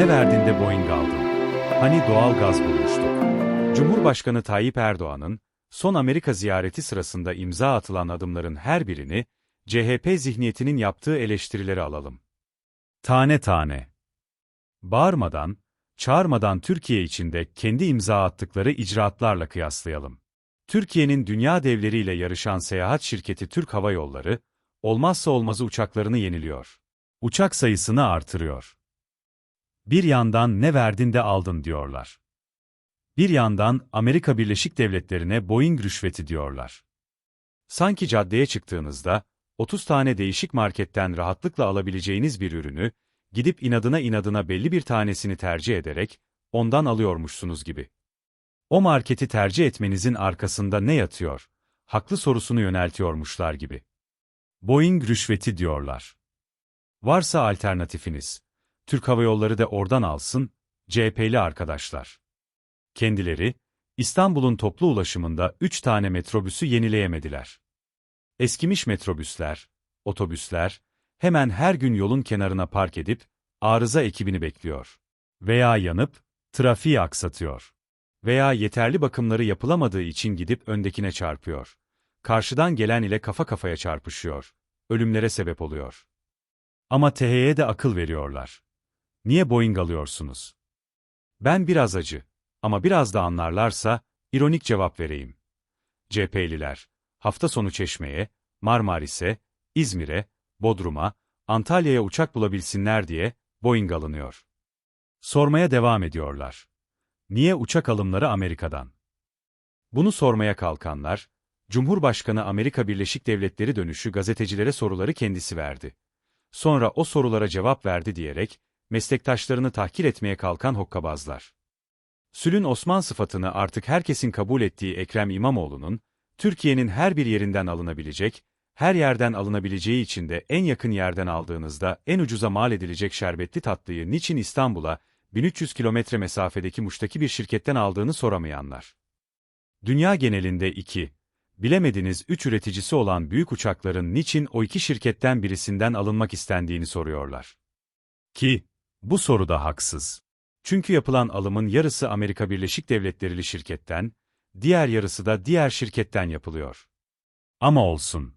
ne verdin de Boeing aldın? Hani doğal gaz bulmuştuk. Cumhurbaşkanı Tayyip Erdoğan'ın, son Amerika ziyareti sırasında imza atılan adımların her birini, CHP zihniyetinin yaptığı eleştirileri alalım. Tane tane. Bağırmadan, çağırmadan Türkiye içinde kendi imza attıkları icraatlarla kıyaslayalım. Türkiye'nin dünya devleriyle yarışan seyahat şirketi Türk Hava Yolları, olmazsa olmazı uçaklarını yeniliyor. Uçak sayısını artırıyor. Bir yandan ne verdin de aldın diyorlar. Bir yandan Amerika Birleşik Devletleri'ne Boeing rüşveti diyorlar. Sanki caddeye çıktığınızda, 30 tane değişik marketten rahatlıkla alabileceğiniz bir ürünü, gidip inadına inadına belli bir tanesini tercih ederek, ondan alıyormuşsunuz gibi. O marketi tercih etmenizin arkasında ne yatıyor? Haklı sorusunu yöneltiyormuşlar gibi. Boeing rüşveti diyorlar. Varsa alternatifiniz. Türk Hava Yolları da oradan alsın, CHP'li arkadaşlar. Kendileri, İstanbul'un toplu ulaşımında 3 tane metrobüsü yenileyemediler. Eskimiş metrobüsler, otobüsler, hemen her gün yolun kenarına park edip, arıza ekibini bekliyor. Veya yanıp, trafiği aksatıyor. Veya yeterli bakımları yapılamadığı için gidip öndekine çarpıyor. Karşıdan gelen ile kafa kafaya çarpışıyor. Ölümlere sebep oluyor. Ama TH'ye de akıl veriyorlar. Niye Boeing alıyorsunuz? Ben biraz acı ama biraz da anlarlarsa ironik cevap vereyim. CHP'liler, hafta sonu Çeşme'ye, Marmaris'e, İzmir'e, Bodrum'a, Antalya'ya uçak bulabilsinler diye Boeing alınıyor. Sormaya devam ediyorlar. Niye uçak alımları Amerika'dan? Bunu sormaya kalkanlar, Cumhurbaşkanı Amerika Birleşik Devletleri dönüşü gazetecilere soruları kendisi verdi. Sonra o sorulara cevap verdi diyerek, meslektaşlarını tahkir etmeye kalkan hokkabazlar. Sülün Osman sıfatını artık herkesin kabul ettiği Ekrem İmamoğlu'nun, Türkiye'nin her bir yerinden alınabilecek, her yerden alınabileceği için de en yakın yerden aldığınızda en ucuza mal edilecek şerbetli tatlıyı niçin İstanbul'a, 1300 kilometre mesafedeki Muş'taki bir şirketten aldığını soramayanlar. Dünya genelinde iki, bilemediniz üç üreticisi olan büyük uçakların niçin o iki şirketten birisinden alınmak istendiğini soruyorlar. Ki, bu soru da haksız. Çünkü yapılan alımın yarısı Amerika Birleşik Devletleri'li şirketten, diğer yarısı da diğer şirketten yapılıyor. Ama olsun.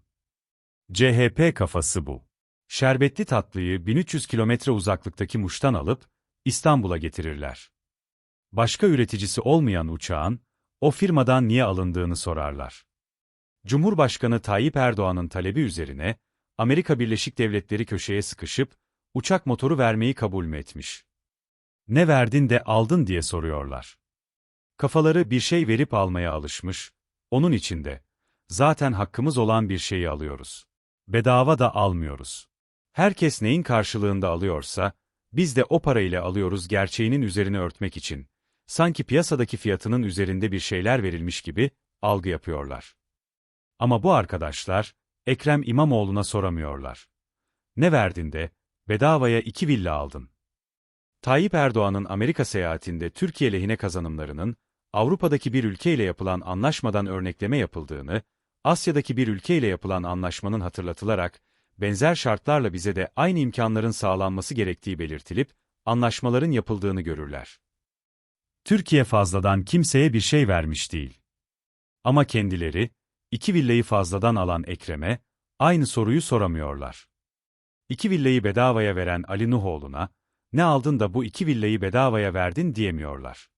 CHP kafası bu. Şerbetli tatlıyı 1300 kilometre uzaklıktaki Muş'tan alıp, İstanbul'a getirirler. Başka üreticisi olmayan uçağın, o firmadan niye alındığını sorarlar. Cumhurbaşkanı Tayyip Erdoğan'ın talebi üzerine, Amerika Birleşik Devletleri köşeye sıkışıp, uçak motoru vermeyi kabul mü etmiş? Ne verdin de aldın diye soruyorlar. Kafaları bir şey verip almaya alışmış, onun içinde. Zaten hakkımız olan bir şeyi alıyoruz. Bedava da almıyoruz. Herkes neyin karşılığında alıyorsa, biz de o parayla alıyoruz gerçeğinin üzerine örtmek için. Sanki piyasadaki fiyatının üzerinde bir şeyler verilmiş gibi algı yapıyorlar. Ama bu arkadaşlar, Ekrem İmamoğlu'na soramıyorlar. Ne verdin de, bedavaya iki villa aldın. Tayyip Erdoğan'ın Amerika seyahatinde Türkiye lehine kazanımlarının, Avrupa'daki bir ülkeyle yapılan anlaşmadan örnekleme yapıldığını, Asya'daki bir ülkeyle yapılan anlaşmanın hatırlatılarak, benzer şartlarla bize de aynı imkanların sağlanması gerektiği belirtilip, anlaşmaların yapıldığını görürler. Türkiye fazladan kimseye bir şey vermiş değil. Ama kendileri, iki villayı fazladan alan Ekrem'e, aynı soruyu soramıyorlar. İki villayı bedavaya veren Ali Nuhoğlu'na, ne aldın da bu iki villayı bedavaya verdin diyemiyorlar.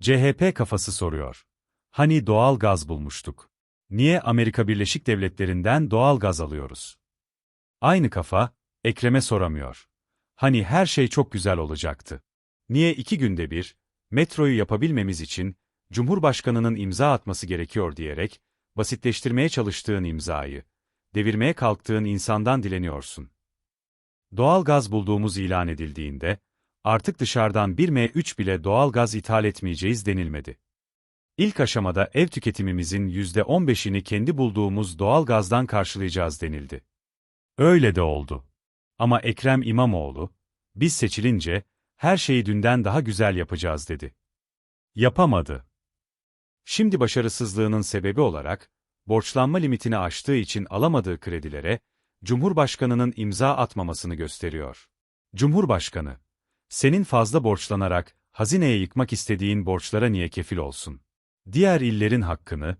CHP kafası soruyor. Hani doğal gaz bulmuştuk. Niye Amerika Birleşik Devletleri'nden doğal gaz alıyoruz? Aynı kafa, Ekrem'e soramıyor. Hani her şey çok güzel olacaktı. Niye iki günde bir, metroyu yapabilmemiz için, Cumhurbaşkanının imza atması gerekiyor diyerek, basitleştirmeye çalıştığın imzayı, devirmeye kalktığın insandan dileniyorsun. Doğal gaz bulduğumuz ilan edildiğinde, artık dışarıdan 1M3 bile doğal gaz ithal etmeyeceğiz denilmedi. İlk aşamada ev tüketimimizin %15'ini kendi bulduğumuz doğal gazdan karşılayacağız denildi. Öyle de oldu. Ama Ekrem İmamoğlu, biz seçilince, her şeyi dünden daha güzel yapacağız dedi. Yapamadı. Şimdi başarısızlığının sebebi olarak, borçlanma limitini aştığı için alamadığı kredilere, Cumhurbaşkanının imza atmamasını gösteriyor. Cumhurbaşkanı, Senin fazla borçlanarak, hazineye yıkmak istediğin borçlara niye kefil olsun? Diğer illerin hakkını,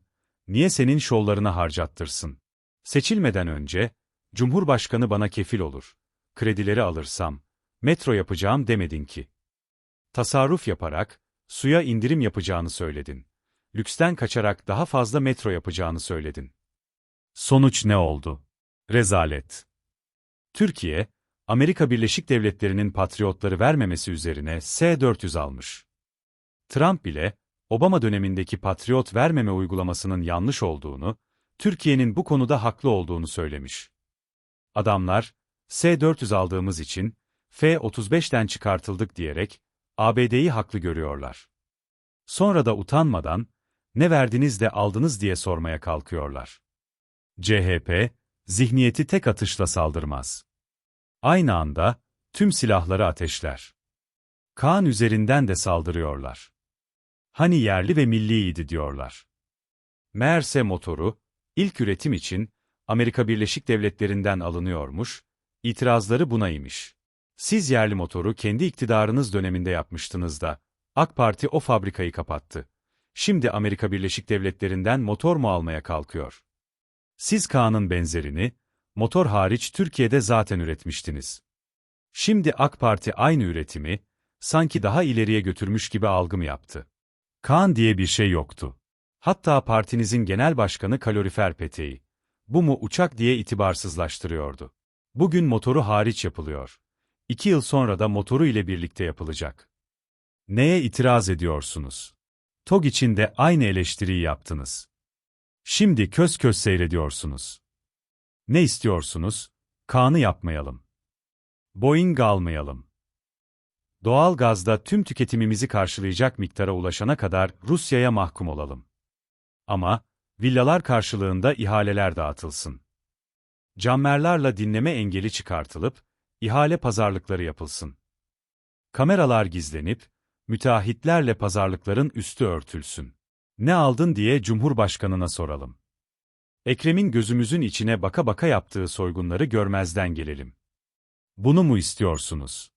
niye senin şovlarına harcattırsın? Seçilmeden önce, Cumhurbaşkanı bana kefil olur. Kredileri alırsam, metro yapacağım demedin ki. Tasarruf yaparak, suya indirim yapacağını söyledin. Lüksten kaçarak daha fazla metro yapacağını söyledin. Sonuç ne oldu? Rezalet. Türkiye, Amerika Birleşik Devletleri'nin patriotları vermemesi üzerine S-400 almış. Trump bile, Obama dönemindeki patriot vermeme uygulamasının yanlış olduğunu, Türkiye'nin bu konuda haklı olduğunu söylemiş. Adamlar, S-400 aldığımız için, F-35'ten çıkartıldık diyerek, ABD'yi haklı görüyorlar. Sonra da utanmadan, ne verdiniz de aldınız diye sormaya kalkıyorlar. CHP, zihniyeti tek atışla saldırmaz. Aynı anda, tüm silahları ateşler. Kaan üzerinden de saldırıyorlar. Hani yerli ve milliydi diyorlar. Meğerse motoru, ilk üretim için, Amerika Birleşik Devletleri'nden alınıyormuş, itirazları buna imiş. Siz yerli motoru kendi iktidarınız döneminde yapmıştınız da, AK Parti o fabrikayı kapattı. Şimdi Amerika Birleşik Devletleri'nden motor mu almaya kalkıyor? Siz Kaan'ın benzerini, motor hariç Türkiye'de zaten üretmiştiniz. Şimdi AK Parti aynı üretimi, sanki daha ileriye götürmüş gibi algım yaptı. Kaan diye bir şey yoktu. Hatta partinizin genel başkanı kalorifer peteği. Bu mu uçak diye itibarsızlaştırıyordu. Bugün motoru hariç yapılıyor. İki yıl sonra da motoru ile birlikte yapılacak. Neye itiraz ediyorsunuz? TOG için de aynı eleştiriyi yaptınız. Şimdi köz köz seyrediyorsunuz. Ne istiyorsunuz? Kaan'ı yapmayalım. Boeing almayalım. Doğal gazda tüm tüketimimizi karşılayacak miktara ulaşana kadar Rusya'ya mahkum olalım. Ama, villalar karşılığında ihaleler dağıtılsın. Cammerlarla dinleme engeli çıkartılıp, ihale pazarlıkları yapılsın. Kameralar gizlenip, müteahhitlerle pazarlıkların üstü örtülsün. Ne aldın diye Cumhurbaşkanına soralım. Ekrem'in gözümüzün içine baka baka yaptığı soygunları görmezden gelelim. Bunu mu istiyorsunuz?